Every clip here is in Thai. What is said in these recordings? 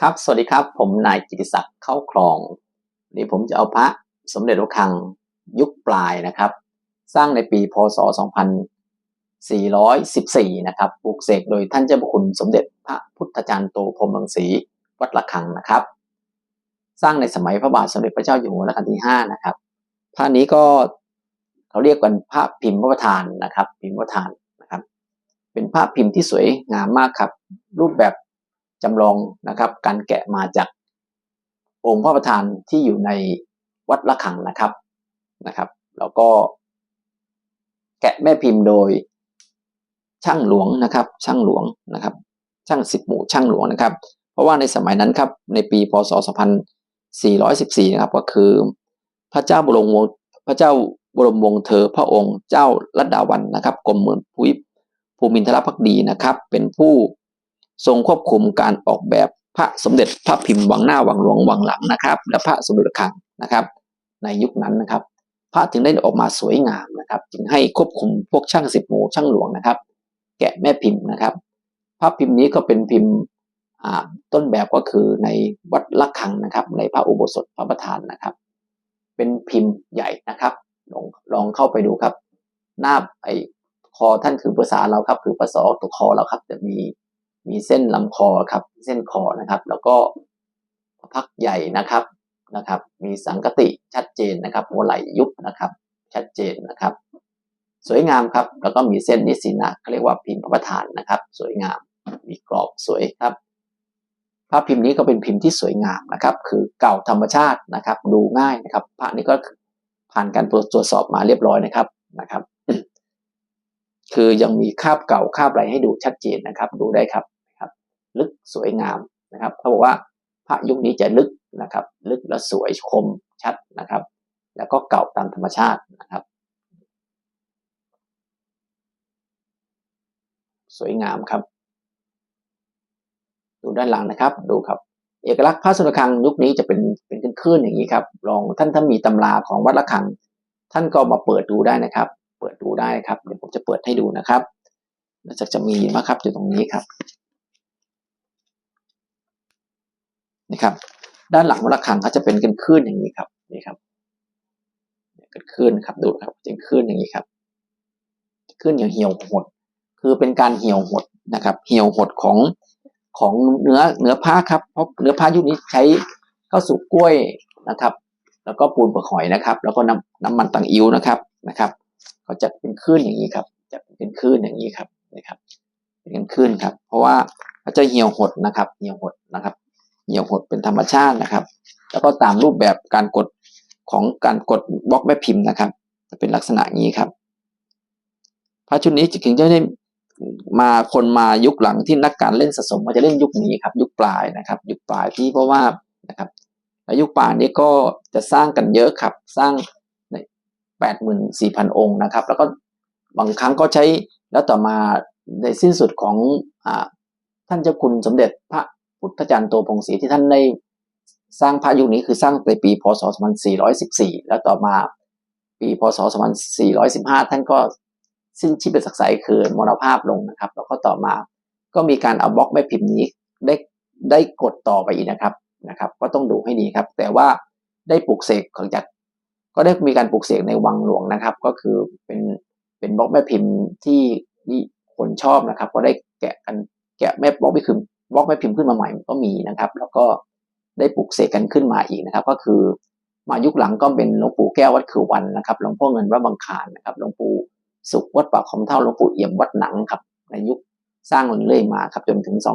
ครับ สวัสดีครับ ผมนายกิติศักดิ์เข้าคลองนนี้ผมจะเอาพระสมเด็จพระคังยุคปลายนะครับ สร้างในปีพศ 2414 นะครับปลูกเสกโดยท่านเจ้าพระคุณสมเด็จพระพุทธจารย์โตพรมรังสีวัดระฆังนะครับ สร้างในสมัยพระบาทสมเด็จพระเจ้าอยู่หัวรัชกาลที่ 5 นะครับพระนี้ก็เขาเรียกกันพระพิมพ์พระประธานนะครับ พิมพ์พระประธานนะครับ เป็นภาพพิมพ์ที่สวยงามมากครับ รูปแบบ จำลองนะครับ การแกะมาจากองค์พระประธานที่อยู่ในวัดระฆังนะครับนะครับ แล้วก็แกะแม่พิมพ์โดยช่างหลวงนะครับ ช่างหลวงนะครับ ช่างสิบหมู่ช่างหลวงนะครับ เพราะว่าในสมัยนั้นครับในปีพศ 2414 นะครับ ก็คือ พระเจ้าบรมวงศ์พระเจ้าบรมวงศ์เธอพระองค์เจ้ารัตดาวันนะครับกรมเมืองภูมิภูมินทรภักดีนะครับ เป็นผู้ ทรงควบคุมการออกแบบพระสมเด็จพระพิมพ์วังหน้าวังหลวงวังหลังนะครับ และพระสมเด็จคังนะครับ ในยุคนั้นนะครับ พระถึงได้ออกมาสวยงามนะครับ จึงให้ควบคุมพวกช่างสิบหมู่ช่างหลวงนะครับ แกะแม่พิมพ์นะครับ พระพิมพ์นี้ก็เป็นพิมพ์ต้นแบบก็คือในวัดละคังนะครับ ในพระอุโบสถพระประธานนะครับ เป็นพิมพ์ใหญ่นะครับลองลองเข้าไปดูครับ หน้าไอคอท่านคือภาษาเราครับ คือภาษาตัวคอเราครับจะมี มีเส้นลำคอครับ เส้นคอนะครับ แล้วก็พักใหญ่นะครับนะครับ มีสังกติชัดเจนนะครับ หัวไหล่ยุบนะครับ ชัดเจนนะครับ สวยงามครับ แล้วก็มีเส้นนิสินะเขาเรียกว่าพิมพ์พระประธานนะครับ สวยงาม มีกรอบสวยครับภาพพิมพ์นี้ก็เป็นพิมพ์ที่สวยงามนะครับ คือเก่าธรรมชาตินะครับ ดูง่ายนะครับ พระนี้ก็ผ่านการตรวจสอบมาเรียบร้อยนะครับนะครับ คือยังมีคาบเก่าคาบอะไรให้ดูชัดเจนนะครับ ดูได้ครับ สวยงามนะครับเขาบอกว่าพระยุคนี้จะลึกนะครับ ลึกและสวยคมชัดนะครับ แล้วก็เก่าตามธรรมชาตินะครับ สวยงามครับ ดูด้านหลังนะครับ ดูครับ เอกลักษณ์พระสุนทรคังยุคนี้จะเป็นเป็นคลื่นอย่างนี้ครับ ลองท่านถ้ามีตำราของวัดละคัง ท่านก็มาเปิดดูได้นะครับ เปิดดูได้ครับ เดี๋ยวผมจะเปิดให้ดูนะครับแล้วจะจะมีมาครับอยู่ตรงนี้ครับ นี่ครับ ด้านหลังวัละคังเขาจะเป็นกันคลื่นอย่างนี้ครับนี่ครับกันคลื่นครับดูครับเป็นคลื่นอย่างนี้ครับคลื่นอย่างเหี่ยวหด คือเป็นการเหี่ยวหดนะครับ เหี่ยวหดของของเนื้อเนื้อผ้าครับเพราะเนื้อผ้ายุคนี้ใช้ข้าวสุกกล้วยนะครับ แล้วก็ปูนเปลือกหอยนะครับ แล้วก็น้ำน้ำมันตังอิ้วนะครับนะครับเขาจะเป็นคลื่นอย่างนี้ครับจะเป็นคลื่นอย่างนี้ครับนะครับเป็นคลื่นครับ เพราะว่าเขาจะเหี่ยวหดนะครับ เหี่ยวหดนะครับ เหี่ยวหดเป็นธรรมชาตินะครับ แล้วก็ตามรูปแบบการกดของการกดบล็อกแม่พิมพ์นะครับ จะเป็นลักษณะนี้ครับพระชุดนี้จึงจะได้มาคนมายุคหลังที่นักการเล่นสะสมก็จะเล่นยุคนี้ครับ ยุคปลายนะครับ ยุคปลายที่เพราะว่านะครับยุคปลายนี้ก็จะสร้างกันเยอะครับ สร้างในแปดหมื่นสี่พันองค์นะครับ แล้วก็บางครั้งก็ใช้แล้วต่อมาในสิ้นสุดของอท่านเจ้าคุณสมเด็จพระ พุทธจารย์โตพงศรีที่ท่านได้สร้างพระยุคนี้คือสร้างในปีพศ 2414 แล้วต่อมาปีพศ 2415 ท่านก็สิ้นชีพเป็นศักดิ์ศคือมรณภาพลงนะครับ แล้วก็ต่อมาก็มีการเอาบล็อกแม่พิมพ์นี้ได้ได้กดต่อไปอีกนะครับนะครับ ก็ต้องดูให้ดีครับ แต่ว่าได้ปลูกเสกของจากก็ได้มีการปลูกเสกในวังหลวงนะครับ ก็คือเป็นเป็นบล็อกแม่พิมพ์ที่ที่คนชอบนะครับ ก็ได้แกะกันแกะแม่บล็อกแม่พิมพ์ บล็อกแม่พิมพ์ขึ้นมาใหม่ก็มีนะครับ แล้วก็ได้ปลูกเสกกันขึ้นมาอีกนะครับ ก็คือมายุคหลังก็เป็นหลวงปู่แก้ววัดคือวันนะครับหลวงพ่อเงินวัดบางคานนะครับหลวงปู่สุขวัดปากคอมเท่าหลวงปู่เอี่ยมวัดหนังครับในยุคสร้างเรื่อยมาครับจนถึง 2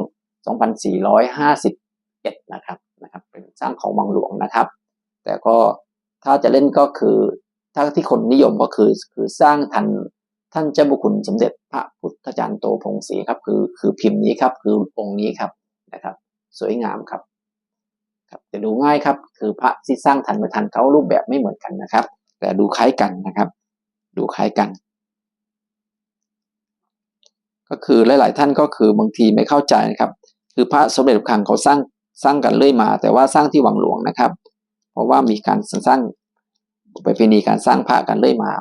2451นะครับนะครับ เป็นสร้างของวังหลวงนะครับ แต่ก็ถ้าจะเล่นก็คือถ้าที่คนนิยมก็คือคือสร้างทัน ท่านเจ้าบุคุณสมเด็จพระพุทธจารย์โตพงศรีครับ คือคือพิมพ์นี้ครับ คือองค์นี้ครับนะครับ สวยงามครับครับจะดูง่ายครับ คือพระที่สร้างทันมาทันเขารูปแบบไม่เหมือนกันนะครับ แต่ดูคล้ายกันนะครับ ดูคล้ายกัน ก็คือหลาย ๆ ท่านก็คือบางทีไม่เข้าใจนะครับ คือพระสมเด็จคังเขาสร้างสร้างกันเรื่อยมา แต่ว่าสร้างที่วังหลวงนะครับ เพราะว่ามีการสร้างไปพินีการสร้างพระกันเรื่อยมา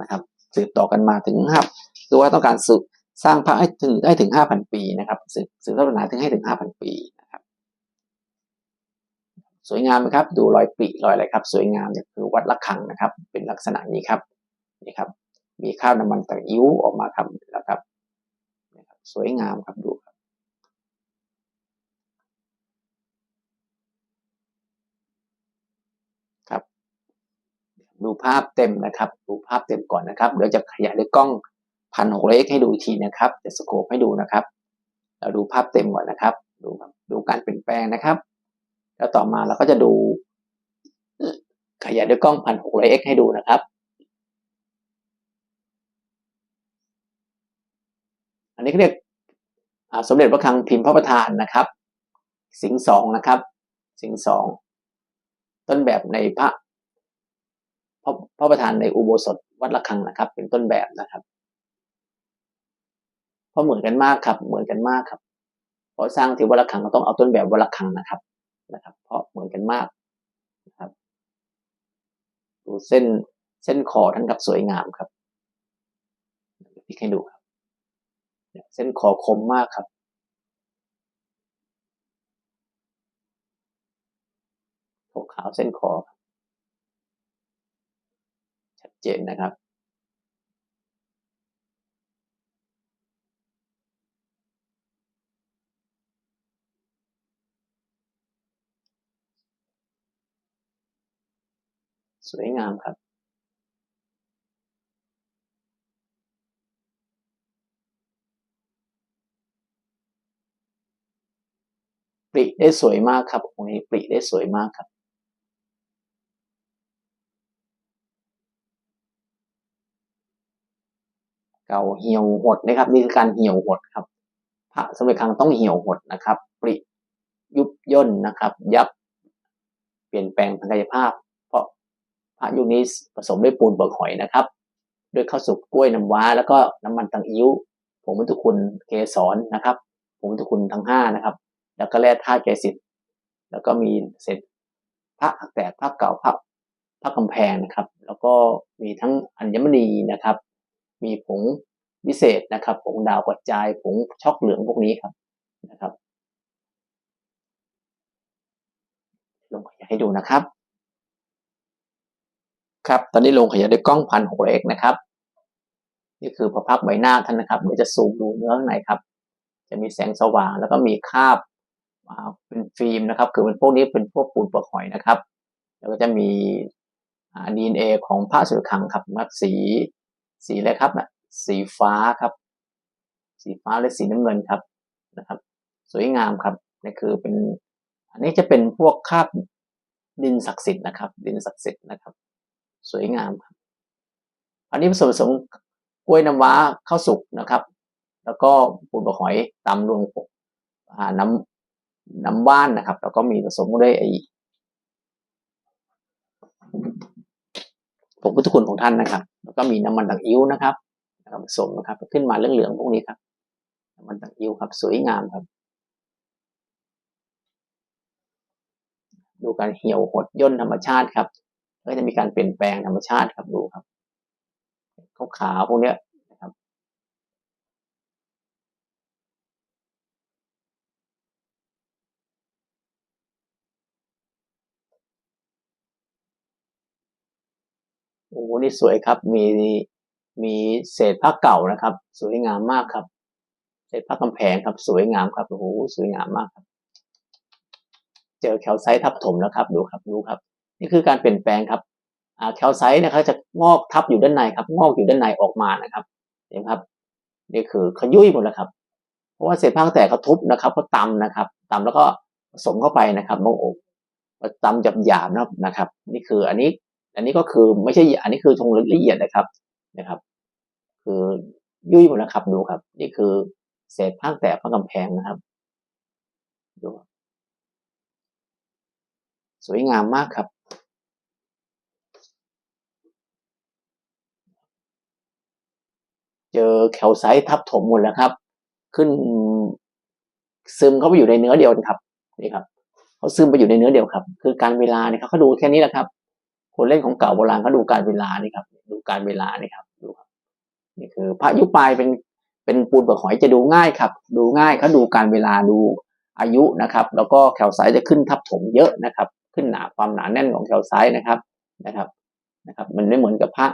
นะครับ สืบต่อกันมาถึงครับคือว่าต้องการสืบสร้างพระให้ถึงให้ถึงห้าพันปีนะครับสืบสืบทอดศาสนาถึงให้ถึงห้าพันปีนะครับ สวยงามไหมครับ ดูรอยปริรอยอะไรครับ สวยงามเนี่ยคือวัดระคังนะครับ เป็นลักษณะนี้ครับนี่ครับ มีข้าวน้ำมันตะยิ้วออกมาครับแล้วครับ สวยงามครับดูครับครับ ดูภาพเต็มนะครับ ดูภาพเต็มก่อนนะครับเดี๋ยวจะขยายด้วยกล้องพันหกร้อยให้ดูอีกทีนะครับจะสโคปให้ดูนะครับ เราดูภาพเต็มก่อนนะครับ ดูดูการเปลี่ยนแปลงนะครับ แล้วต่อมาเราก็จะดู ขยายด้วยกล้องพันหกร้อยเอ็กให้ดูนะครับอันนี้เขาเรียกสมเด็จพระคังพิมพ์พระประธานนะครับ สิงสองนะครับ สิงสองต้นแบบในพระ พระประธานในอุโบสถวัดระฆังนะครับ เป็นต้นแบบนะครับเพราะเหมือนกันมากครับ เหมือนกันมากครับเพราะสร้างที่วัดระฆังก็ต้องเอาต้นแบบวัดระฆังนะครับนะครับ เพราะเหมือนกันมากนะครับดูเส้นเส้นคอท่านครับสวยงามครับพี่ให้ดูครับเส้นคอคมมากครับขาวเส้นคอครับ เจนนะครับสวยงามครับ ปริได้สวยมากครับองค์นี้ปริได้สวยมากครับ เก่าเหี่ยวหดนะครับ นี่คือการเหี่ยวหดครับ พระสมเด็จครั้งต้องเหี่ยวหดนะครับ ปริยุบย่นนะครับ ยับ เปลี่ยนแปลงทางกายภาพ เพราะพระยุคนี้ผสมด้วยปูนเบิกหอยนะครับ ด้วยข้าวสุกกล้วยน้ำว้า แล้วก็น้ำมันตังอิ้วผงมุตุคุณเกสรนะครับผงมุตุคุณทั้งห้านะครับ แล้วก็แร่ธาตุใจสิทธิ์แล้วก็มีเศษพระแตกพระเก่าพระพระกำแพงนะครับ แล้วก็มีทั้งอัญมณีนะครับ มีผงวิเศษนะครับ ผงดาวกระจาย ผงช็อกเหลืองพวกนี้ครับนะครับ ลงขยายให้ดูนะครับ ครับตอนนี้ลงขยายด้วยกล้องพันหกเอกนะครับ นี่คือพระพักใบหน้าท่านนะครับเดี๋ยวจะซูมดูเนื้อข้างในครับ จะมีแสงสว่างแล้วก็มีคราบเป็นฟิล์มนะครับ คือเป็นพวกนี้เป็นพวกปูนเปลือกหอยนะครับ แล้วก็จะมีดีเอ็นเอของพระสุรคังครับมัดสี สีอะไรครับนะสีฟ้าครับ สีฟ้าและสีน้ำเงินครับนะครับ สวยงามครับนี่คือเป็นอันนี้จะเป็นพวกคราบดินศักดิ์สิทธิ์นะครับ ดินศักดิ์สิทธิ์นะครับ สวยงามครับ อันนี้ผสมผสมกล้วยน้ำว้าข้าวสุกนะครับ แล้วก็ปูนบะหอยตำรวมอ่าน้ำน้ำว่านนะครับ แล้วก็มีผสมด้วยไอ้ ผงพุทธคุณของท่านนะครับ แล้วก็มีน้ำมันต่างอิ้วนะครับนะครับผสมนะครับ ขึ้นมาเหลืองๆพวกนี้ครับน้ำมันต่างอิ้วครับ สวยงามครับ ดูการเหี่ยวหดย่นธรรมชาติครับก็จะมีการเปลี่ยนแปลงธรรมชาติครับดูครับขาวๆพวกเนี้ยนะครับ โอ้โหนี่สวยครับมีมีเศษผ้าเก่านะครับ สวยงามมากครับ เศษผ้ากำแพงครับ สวยงามครับโอ้โหสวยงามมากครับ เจอแคลไซต์ทับถมแล้วครับดูครับดูครับ นี่คือการเปลี่ยนแปลงครับอ่าแคลไซต์นะครับจะงอกทับอยู่ด้านในครับ งอกอยู่ด้านในออกมานะครับเห็นไหมครับนี่คือขยุ่ยหมดแล้วครับ เพราะว่าเศษผ้าแตกเขาทุบนะครับเขาตำนะครับตำแล้วก็ผสมเข้าไปนะครับโมโอกตำจับหยาบๆนะครับ นี่คืออันนี้ อันนี้ก็คือไม่ใช่อันนี้คือทงละเอียดนะครับนะครับ คือยุ่ยหมดแล้วครับดูครับ นี่คือเศษผ้าแตกผ้ากำแพงนะครับดูสวยงามมากครับ เจอแคลไซต์ทับถมหมดแล้วครับ ขึ้นซึมเข้าไปอยู่ในเนื้อเดียวนะครับนี่ครับเขาซึมไปอยู่ในเนื้อเดียวครับ คือการเวลาเนี่ยเขาดูแค่นี้แหละครับ คนเล่นของเก่าโบราณเขาดูการเวลานี่ครับ ดูการเวลานี่ครับดูครับนี่คือ พระยุปายเป็นเป็นปูนเปลือกหอยจะดูง่ายครับ ดูง่ายเขาดูการเวลาดูอายุนะครับ แล้วก็แคลไซต์จะขึ้นทับถมเยอะนะครับ ขึ้นหนาความหนาแน่นของแคลไซต์นะครับนะครับนะครับ มันไม่เหมือนกับพระ